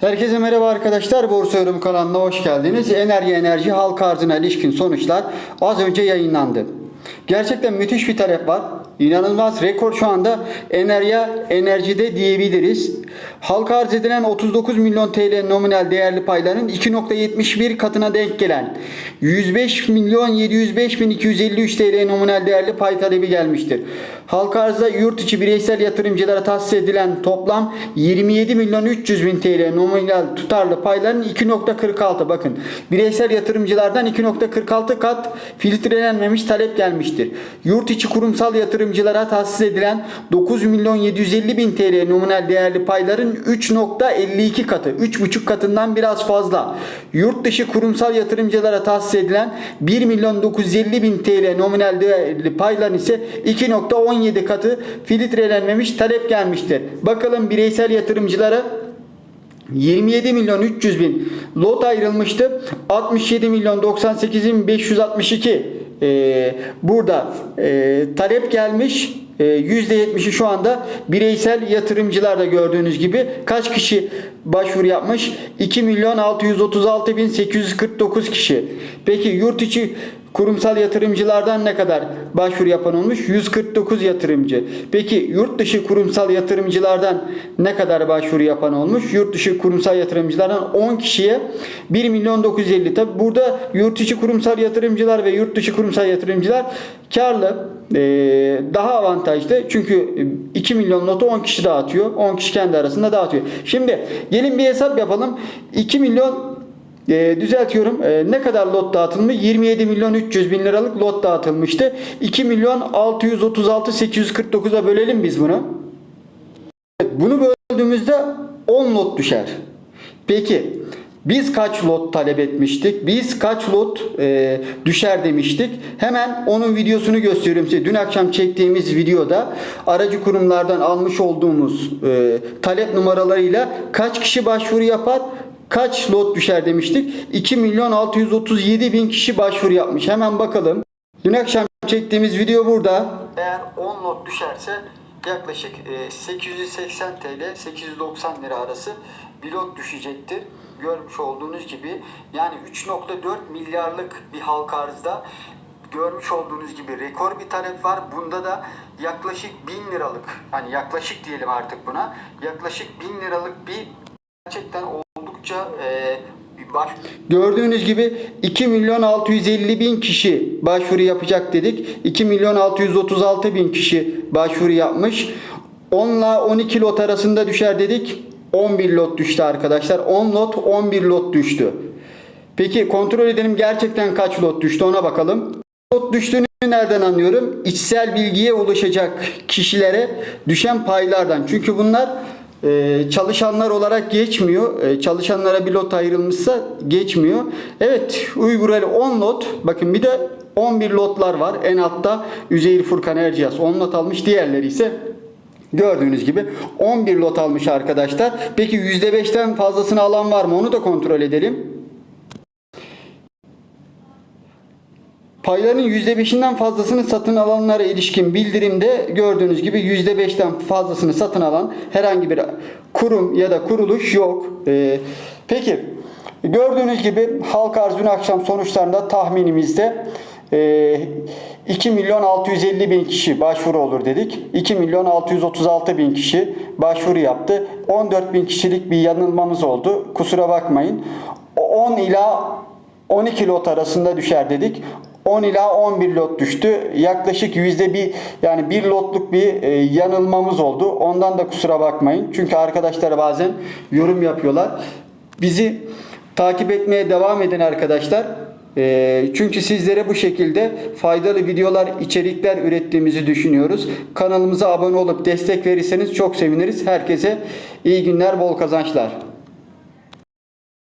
Herkese merhaba arkadaşlar. Borsa Yorum kanalına hoş geldiniz. Enerji enerji halka arzına ilişkin sonuçlar az önce yayınlandı. Gerçekten müthiş bir talep var. İnanılmaz rekor şu anda enerya enerjide diyebiliriz. Halka arz edilen 39 milyon TL nominal değerli payların 2.71 katına denk gelen 105 milyon 705 bin 253 TL nominal değerli pay talebi gelmiştir. Halka arzda yurt içi bireysel yatırımcılara tahsis edilen toplam 27 milyon 300 bin TL nominal tutarlı payların 2.46 bakın bireysel yatırımcılardan 2.46 kat filtrelenmemiş talep gelmiştir. Yurt içi kurumsal yatırımcılara tahsis edilen 9 milyon 750 bin TL nominal değerli payların 3.52 katı 3.5 katından biraz fazla. Yurt dışı kurumsal yatırımcılara tahsis edilen 1 milyon 950 bin TL nominal değerli payların ise 2.17 katı filtrelenmemiş talep gelmiştir. Bakalım bireysel yatırımcılara 27 milyon 300 bin lot ayrılmıştı. 67 milyon 98 bin 562 e, burada e, talep gelmiş. E, %70'i şu anda bireysel yatırımcılarda gördüğünüz gibi kaç kişi başvuru yapmış? 2 milyon 636 bin 849 kişi. Peki yurt içi kurumsal yatırımcılardan ne kadar başvuru yapan olmuş? 149 yatırımcı. Peki yurt dışı kurumsal yatırımcılardan ne kadar başvuru yapan olmuş? Yurt dışı kurumsal yatırımcılardan 10 kişiye 1 milyon 950. Tabi burada yurt içi kurumsal yatırımcılar ve yurt dışı kurumsal yatırımcılar karlı daha avantajlı. Çünkü 2 milyon notu 10 kişi dağıtıyor. 10 kişi kendi arasında dağıtıyor. Şimdi gelin bir hesap yapalım. 2 milyon e, düzeltiyorum. E, ne kadar lot dağıtılmış? 27 milyon 300 bin liralık lot dağıtılmıştı. 2 milyon 636 849'a bölelim biz bunu. Evet, bunu böldüğümüzde 10 lot düşer. Peki biz kaç lot talep etmiştik? Biz kaç lot e, düşer demiştik? Hemen onun videosunu gösteriyorum size. Dün akşam çektiğimiz videoda aracı kurumlardan almış olduğumuz e, talep numaralarıyla kaç kişi başvuru yapar? Kaç lot düşer demiştik? 2 milyon 637 bin kişi başvuru yapmış. Hemen bakalım. Dün akşam çektiğimiz video burada. Eğer 10 lot düşerse yaklaşık e, 880 TL 890 lira arası bir lot düşecektir. Görmüş olduğunuz gibi yani 3.4 milyarlık bir halka arzda görmüş olduğunuz gibi rekor bir talep var. Bunda da yaklaşık 1000 liralık hani yaklaşık diyelim artık buna yaklaşık 1000 liralık bir gerçekten oldukça e, baş... Gördüğünüz gibi 2 milyon 650 bin kişi başvuru yapacak dedik. 2 milyon 636 bin kişi başvuru yapmış. 10 ile 12 lot arasında düşer dedik. 11 lot düştü arkadaşlar. 10 lot 11 lot düştü. Peki kontrol edelim gerçekten kaç lot düştü ona bakalım. Lot düştüğünü nereden anlıyorum? İçsel bilgiye ulaşacak kişilere düşen paylardan. Çünkü bunlar e, çalışanlar olarak geçmiyor. E, çalışanlara bir lot ayrılmışsa geçmiyor. Evet Uygurel 10 lot. Bakın bir de 11 lotlar var. En altta Üzeyir Furkan Erciyes 10 lot almış. Diğerleri ise Gördüğünüz gibi 11 lot almış arkadaşlar. Peki %5'ten fazlasını alan var mı? Onu da kontrol edelim. Payların %5'inden fazlasını satın alanlara ilişkin bildirimde gördüğünüz gibi %5'ten fazlasını satın alan herhangi bir kurum ya da kuruluş yok. Ee, peki gördüğünüz gibi halk arz dün akşam sonuçlarında tahminimizde e, 2 milyon 650 bin kişi başvuru olur dedik. 2 milyon 636 bin kişi başvuru yaptı. 14 bin kişilik bir yanılmamız oldu. Kusura bakmayın. 10 ila 12 lot arasında düşer dedik. 10 ila 11 lot düştü. Yaklaşık yüzde bir yani bir lotluk bir e, yanılmamız oldu. Ondan da kusura bakmayın. Çünkü arkadaşlar bazen yorum yapıyorlar. Bizi takip etmeye devam edin arkadaşlar. E, çünkü sizlere bu şekilde faydalı videolar, içerikler ürettiğimizi düşünüyoruz. Kanalımıza abone olup destek verirseniz çok seviniriz. Herkese iyi günler, bol kazançlar.